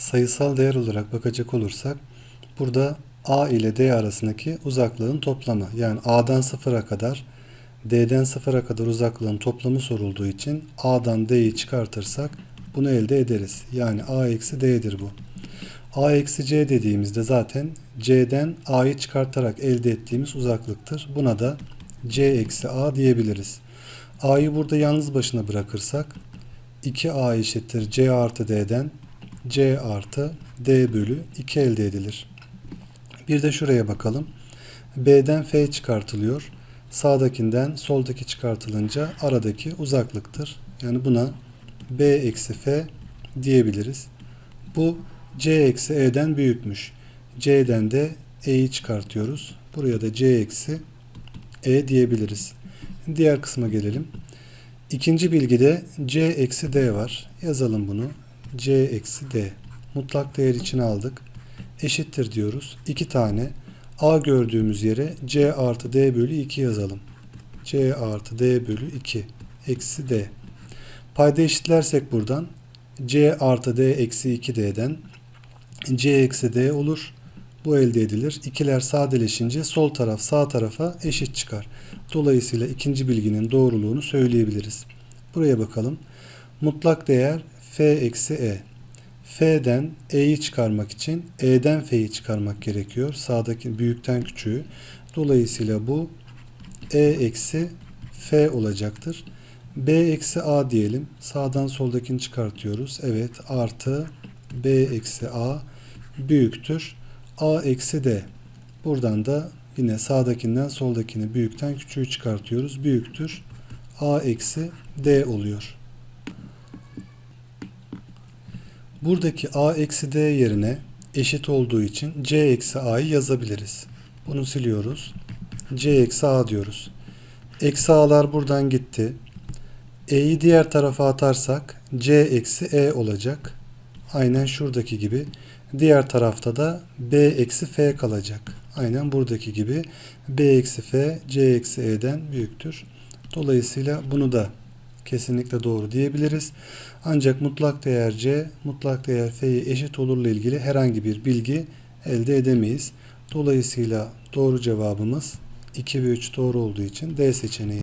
sayısal değer olarak bakacak olursak burada A ile D arasındaki uzaklığın toplamı yani A'dan 0'a kadar D'den 0'a kadar uzaklığın toplamı sorulduğu için A'dan D'yi çıkartırsak bunu elde ederiz. Yani A eksi D'dir bu. A eksi C dediğimizde zaten C'den A'yı çıkartarak elde ettiğimiz uzaklıktır. Buna da C eksi A diyebiliriz. A'yı burada yalnız başına bırakırsak 2A eşittir C artı D'den C artı D bölü 2 elde edilir. Bir de şuraya bakalım. B'den F çıkartılıyor. Sağdakinden soldaki çıkartılınca aradaki uzaklıktır. Yani buna B eksi F diyebiliriz. Bu C eksi E'den büyükmüş. C'den de E'yi çıkartıyoruz. Buraya da C eksi E diyebiliriz. Diğer kısma gelelim. İkinci bilgide C eksi D var. Yazalım bunu. C eksi D. Mutlak değer içine aldık. Eşittir diyoruz. İki tane A gördüğümüz yere C artı D bölü 2 yazalım. C artı D bölü 2 eksi D. Payda eşitlersek buradan C artı D eksi 2D'den C eksi D olur. Bu elde edilir. İkiler sadeleşince sol taraf sağ tarafa eşit çıkar. Dolayısıyla ikinci bilginin doğruluğunu söyleyebiliriz. Buraya bakalım. Mutlak değer F eksi E. F'den E'yi çıkarmak için E'den F'yi çıkarmak gerekiyor. Sağdaki büyükten küçüğü. Dolayısıyla bu E eksi F olacaktır. B eksi A diyelim. Sağdan soldakini çıkartıyoruz. Evet artı B eksi A büyüktür. A eksi D. Buradan da yine sağdakinden soldakini büyükten küçüğü çıkartıyoruz. Büyüktür. A eksi D oluyor. Buradaki A eksi D yerine eşit olduğu için C eksi A'yı yazabiliriz. Bunu siliyoruz. C eksi A diyoruz. Eksi A'lar buradan gitti. E'yi diğer tarafa atarsak C eksi E olacak. Aynen şuradaki gibi. Diğer tarafta da B eksi F kalacak. Aynen buradaki gibi. B eksi F C eksi E'den büyüktür. Dolayısıyla bunu da kesinlikle doğru diyebiliriz. Ancak mutlak değer C, mutlak değer F'ye eşit olurla ilgili herhangi bir bilgi elde edemeyiz. Dolayısıyla doğru cevabımız 2 ve 3 doğru olduğu için D seçeneği.